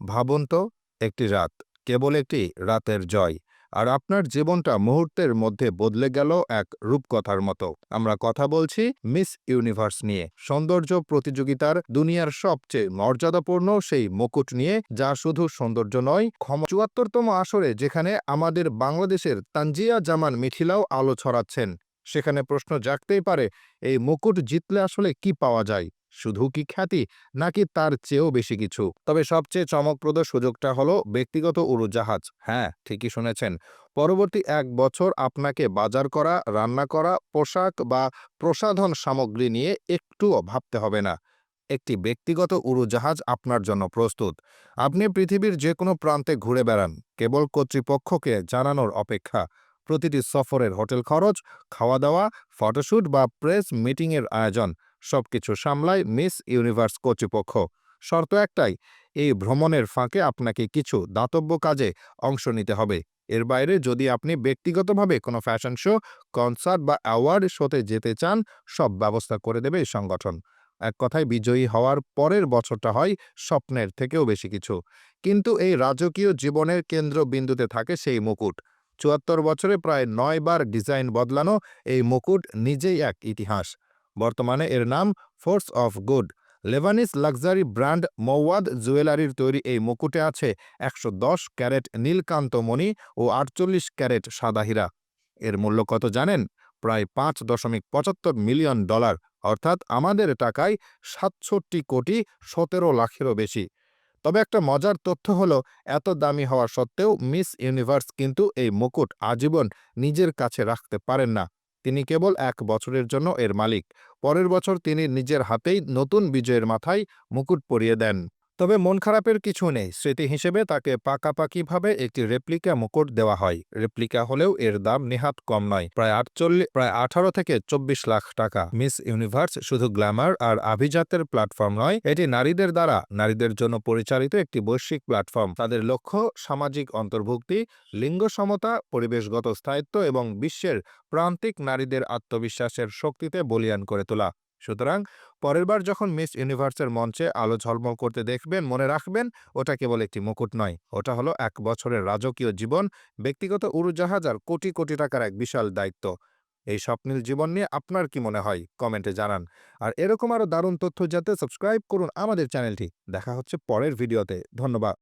ভাবুন তো একটি রাত, কেবল একটি রাতের জয়। আর আপনার জীবনটা মুহূর্তের মধ্যে বদলে গেল এক রূপকথার মতো। আমরা কথা বলছি মিস ইউনিভার্স নিয়ে। সৌন্দর্য প্রতিযোগিতার দুনিয়ার সবচেয়ে মর্যাদাপূর্ণ সেই মুকুট নিয়ে, যা শুধু সৌন্দর্য নয়, ক্ষমা চুয়াত্তরতম আসরে যেখানে আমাদের বাংলাদেশের তানজিয়া জামান মিথিলাও আলো ছড়াচ্ছেন। সেখানে প্রশ্ন জাগতেই পারে, এই মুকুট জিতলে আসলে কি পাওয়া যায়? শুধু কি খ্যাতি, নাকি তার চেয়েও বেশি কিছু? তবে সবচেয়ে চমকপ্রদ সুযোগটা হলো ব্যক্তিগত উড়োজাহাজ। হ্যাঁ ঠিকই শুনেছেন। পরবর্তী এক বছর আপনাকে বাজার করা, রান্না করা, পোশাক বা প্রসাধন সামগ্রী নিয়ে একটুও ভাবতে হবে না। একটি ব্যক্তিগত উড়োজাহাজ আপনার জন্য প্রস্তুত। আপনি পৃথিবীর যে কোনো প্রান্তে ঘুরে বেড়ান, কেবল কর্তৃপক্ষকে জানানোর অপেক্ষা। প্রতিটি সফরের হোটেল খরচ খাওয়া দাওয়া ফটোশ্যুট বা প্রেস মিটিংয়ের আয়োজন। সবকিছু সামলায় মিস ইউনিভার্স কর্তৃপক্ষ। শর্ত একটাই, এই ভ্রমণের ফাঁকে আপনাকে কিছু দাতব্য কাজে অংশ নিতে হবে। এর বাইরে যদি আপনি ব্যক্তিগতভাবে কোনো ফ্যাশন শো, কনসার্ট বা অ্যাওয়ার্ড শোতে যেতে চান, সব ব্যবস্থা করে দেবে এই সংগঠন। এক কথায়, বিজয়ী হওয়ার পরের বছরটা হয় স্বপ্নের থেকেও বেশি কিছু। কিন্তু এই রাজকীয় জীবনের কেন্দ্রবিন্দুতে থাকে সেই মুকুট। চুয়াত্তর বছরে প্রায় নয় বার ডিজাইন বদলানো এই মুকুট নিজেই এক ইতিহাস। বর্তমানে এর নাম force of good Lebanese luxury brand Mouawad জুয়েলারির তৈরি এই মুকুটে আছে একশো দশ ক্যারেট নীলকান্ত মণি ও আটচল্লিশ ক্যারেট সাদা হীরা। এর মূল্য কত জানেন? প্রায় পাঁচ দশমিক পঁচাত্তর মিলিয়ন ডলার, অর্থাৎ আমাদের টাকায় সাতষট্টি কোটি সতেরো লাখেরও বেশি। তবে একটা মজার তথ্য হলো, এত দামি হওয়া সত্ত্বেও মিস ইউনিভার্স কিন্তু এই মুকুট আজীবন নিজের কাছে রাখতে পারেন না। তিনি কেবল এক বছরের জন্য এর মালিক। পরের বছর তিনি নিজের হাতেই নতুন বিজয়ের মাথায় মুকুট পরিয়ে দেন। তবে মন খারাপের কিছু নেই। স্মৃতি হিসেবে তাকে পাকাপাকিভাবে একটি রেপ্লিকা মুকুট দেওয়া হয়। রেপ্লিকা হলেও এর দাম নেহাত কম নয়। প্রায় আটচল্লিশ প্রায় আঠারো থেকে চব্বিশ লাখ টাকা। মিস ইউনিভার্স শুধু গ্ল্যামার আর আভিজাতের প্ল্যাটফর্ম নয়, এটি নারীদের দ্বারা, নারীদের জন্য পরিচালিত একটি বৈশ্বিক প্ল্যাটফর্ম। তাদের লক্ষ্য, সামাজিক অন্তর্ভুক্তি, লিঙ্গ সমতা, পরিবেশগত স্থায়িত্ব এবং বিশ্বের প্রান্তিক নারীদের আত্মবিশ্বাসের শক্তিতে বলিয়ান করে তোলা। সুতরাং পরের বার যখন মিস ইউনিভার্সের মঞ্চে আলো ঝলমল করতে দেখবেন, মনে রাখবেন ওটা কেবল একটি মুকুট নয়। ওটা হলো এক বছরের রাজকীয় জীবন, ব্যক্তিগত উড়োজাহাজ আর কোটি কোটি টাকার এক বিশাল দায়িত্ব। এই স্বপ্নিল জীবন নিয়ে আপনার কি মনে হয়? কমেন্টে জানান। আর এরকম আরও দারুণ তথ্য যাতে সাবস্ক্রাইব করুন আমাদের চ্যানেলটি। দেখা হচ্ছে পরের ভিডিওতে। ধন্যবাদ।